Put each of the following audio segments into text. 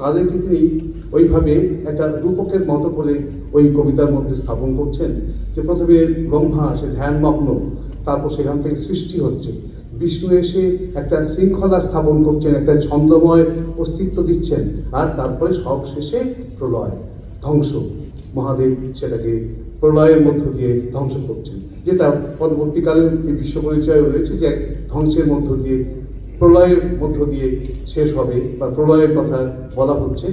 তাদেরকে তিনি ওইভাবে একটা রূপকের মতো করে ওই কবিতার মধ্যে স্থাপন করছেন যে প্রথমে ব্রহ্মা, সে ধ্যানমগ্ন, তারপর সেখান থেকে সৃষ্টি হচ্ছে। বিষ্ণু এসে একটা শৃঙ্খলা স্থাপন করছেন, একটা ছন্দময় অস্তিত্ব দিচ্ছেন, আর তারপরে সব শেষে প্রলয়, ধ্বংস। মহাদেব সেটাকে প্রলয়ের মধ্য দিয়ে ধ্বংস করছেন। যেটা পরবর্তীকালে বিশ্ব পরিচয় রয়েছে যে ধ্বংসের মধ্য দিয়ে প্রলয়ের মধ্য দিয়ে শেষ হবে বা প্রলয়ের কথা বলা হচ্ছে।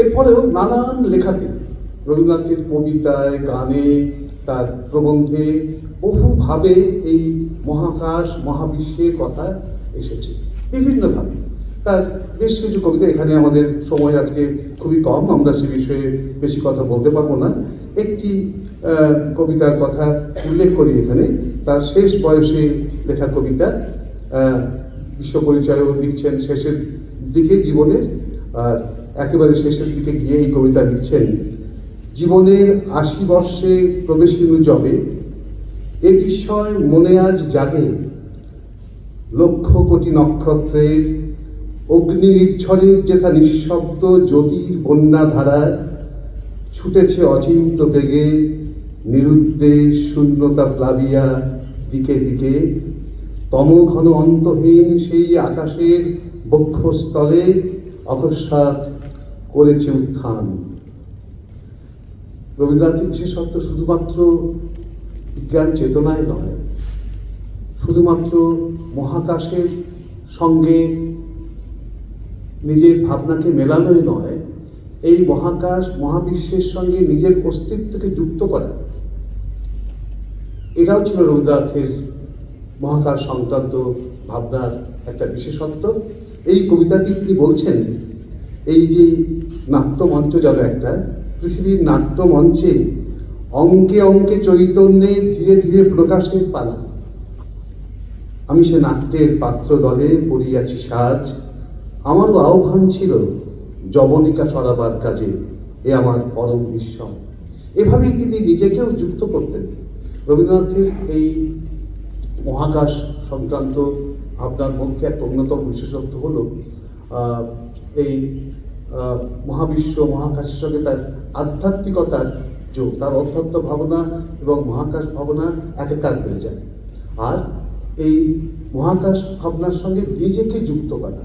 এরপরেও নানান লেখাতে রবীন্দ্রনাথের কবিতায়, গানে, তার প্রবন্ধে বহুভাবে এই মহাকাশ, মহাবিশ্বের কথা এসেছে, বিভিন্নভাবে। তার বেশ কিছু কবিতা, এখানে আমাদের সময় আজকে খুবই কম, আমরা সে বিষয়ে বেশি কথা বলতে পারব না। একটি কবিতার কথা উল্লেখ করি এখানে, তার শেষ বয়সে লেখা কবিতা বিশ্ব পরিচয়ও লিখছেন শেষের দিকে জীবনের, আর একেবারে শেষের দিকে গিয়ে এই কবিতা লিখছেন, জীবনের আশি বর্ষে প্রবেশিনু জবে, এ বিষয় মনে আজ জাগে। লক্ষ কোটি নক্ষত্রের অগ্নি নির্ঝরের যেথা নিঃশব্দ জ্যোতির বন্যা ধারায় ছুটেছে অচিন্ত বেগে, নিরুদ্দেশ শূন্যতা প্লাবিয়া দিকে দিকে তম ঘন অন্তহীন সেই আকাশের বক্ষস্থলে অকস্মাৎ করেছে উত্থান। রবীন্দ্রনাথের বিশেষত্ব শুধুমাত্র বিজ্ঞান চেতনায় নয়, শুধুমাত্র মহাকাশের সঙ্গে নিজের ভাবনাকে মেলানোই নয়, এই মহাকাশ মহাবিশ্বের সঙ্গে নিজের অস্তিত্বকে যুক্ত করা। এটাও ছিল রবীন্দ্রনাথের মহাকাশ সংক্রান্ত ভাবনার একটা বিশেষত্ব। এই কবিতাটি তিনি বলছেন, এই যে নাট্যমঞ্চ যেন একটা, পৃথিবীর নাট্যমঞ্চে অঙ্কে অঙ্কে চৈতন্যে ধীরে ধীরে প্রকাশের পালা। আমি সে নাট্যের পাত্র দলে পড়িয়াছি সাজ, আমারও আহ্বান ছিল জবনিকা সরাবার কাজে, এ আমার পরম বিস্ময় এভাবেই তিনি নিজেকেও যুক্ত করতেন। রবীন্দ্রনাথের এই মহাকাশ সংক্রান্ত ভাবনার মধ্যে একটা অন্যতম বিশেষত্ব হলো এই মহাবিশ্ব, মহাকাশের সঙ্গে তার আধ্যাত্মিকতার যোগ, তার অধ্যাত্ম ভাবনা এবং মহাকাশ ভাবনা একাকার হয়ে যায়। আর এই মহাকাশ ভাবনার সঙ্গে নিজেকে যুক্ত করা।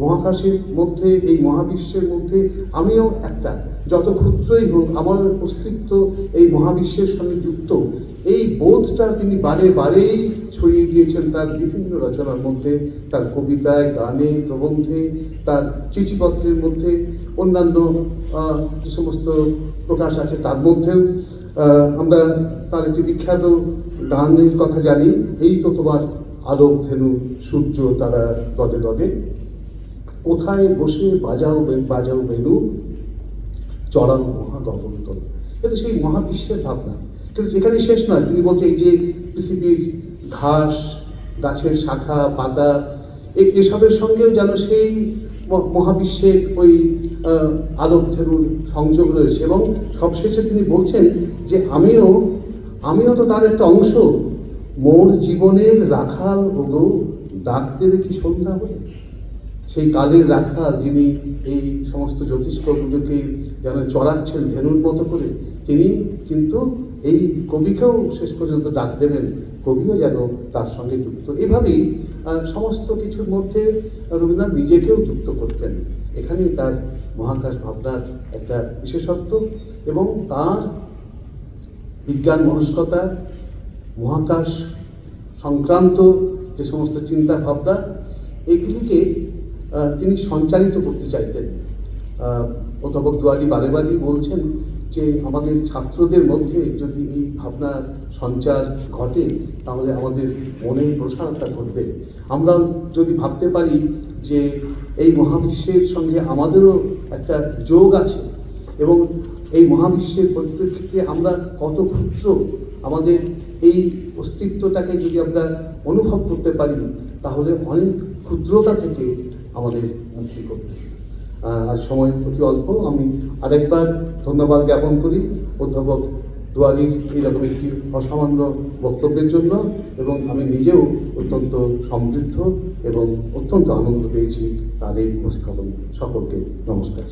মহাকাশের মধ্যে, এই মহাবিশ্বের মধ্যে আমিও একটা। যত ক্ষুদ্রই হোক, আমার অস্তিত্ব এই মহাবিশ্বের সঙ্গে যুক্ত। এই বোধটা তিনি বারে বারেই ছড়িয়ে দিয়েছেন তার বিভিন্ন রচনার মধ্যে, তার কবিতায়, গানে, প্রবন্ধে, তার চিঠিপত্রের মধ্যে, অন্যান্য যে সমস্ত প্রকাশ আছে তার মধ্যেও। আমরা তার একটি বিখ্যাত গানের কথা জানি, এই তো তোমার আলোক ধেনু, সূর্য তারা দলে দলে কোথায় বসে বাজাও বাজাও বেনু? চড়াও মহাগগন তলে কিন্তু সেই মহাবিশ্বের ভাবনা। কিন্তু সেখানে শেষ নয়। তিনি বলছে এই যে পৃথিবীর ঘাস গাছের শাখা পাতা এসবের সঙ্গেও যেন সেই মহাবিশ্বের ওই আহ, আলোক ধেনুর সংযোগ রয়েছে। এবং সবশেষে তিনি বলছেন যে আমিও আমিও তো তার একটা অংশ। মোর জীবনের রাখাল ওগো ডাক দেবে কি সন্ধ্যা হলে? সেই কালের রাখা যিনি এই সমস্ত জ্যোতিষ্কগুলোকে যেন চড়াচ্ছেন ধেনুর মতো করে, তিনি কিন্তু এই কবিকেও শেষ পর্যন্ত ডাক দেবেন, কবিও যেন তার সঙ্গে যুক্ত। এভাবেই সমস্ত কিছুর মধ্যে রবীন্দ্রনাথ নিজেকেও যুক্ত করতেন। এখানে তার মহাকাশ ভাবনার একটা বিশেষত্ব এবং তার বিজ্ঞান মনস্কতা, মহাকাশ সংক্রান্ত যে সমস্ত চিন্তা ভাবনা এগুলিকে তিনি সঞ্চারিত করতে চাইতেন। অধ্যাপক দুয়ারি বারে বারেই বলছেন যে, আমাদের ছাত্রদের মধ্যে যদি এই ভাবনা সঞ্চার ঘটে, তাহলে আমাদের মনের প্রসারতা ঘটবে। আমরা যদি ভাবতে পারি যে, এই মহাবিশ্বের সঙ্গে আমাদেরও একটা যোগ আছে এবং এই মহাবিশ্বের পরিপ্রেক্ষিতে আমরা কত ক্ষুদ্র আমাদের এই অস্তিত্বটাকে যদি আমরা অনুভব করতে পারি, তাহলে অনেক ক্ষুদ্রতা থেকে আমাদের মুক্তি করতে আর সময় অতি অল্প, আমি আরেকবার ধন্যবাদ জ্ঞাপন করি অধ্যাপক দোয়ালির এইরকম একটি অসামান্য বক্তব্যের জন্য এবং আমি নিজেও অত্যন্ত সমৃদ্ধ এবং অত্যন্ত আনন্দ পেয়েছি তার এই উপস্থাপন। সকলকে নমস্কার।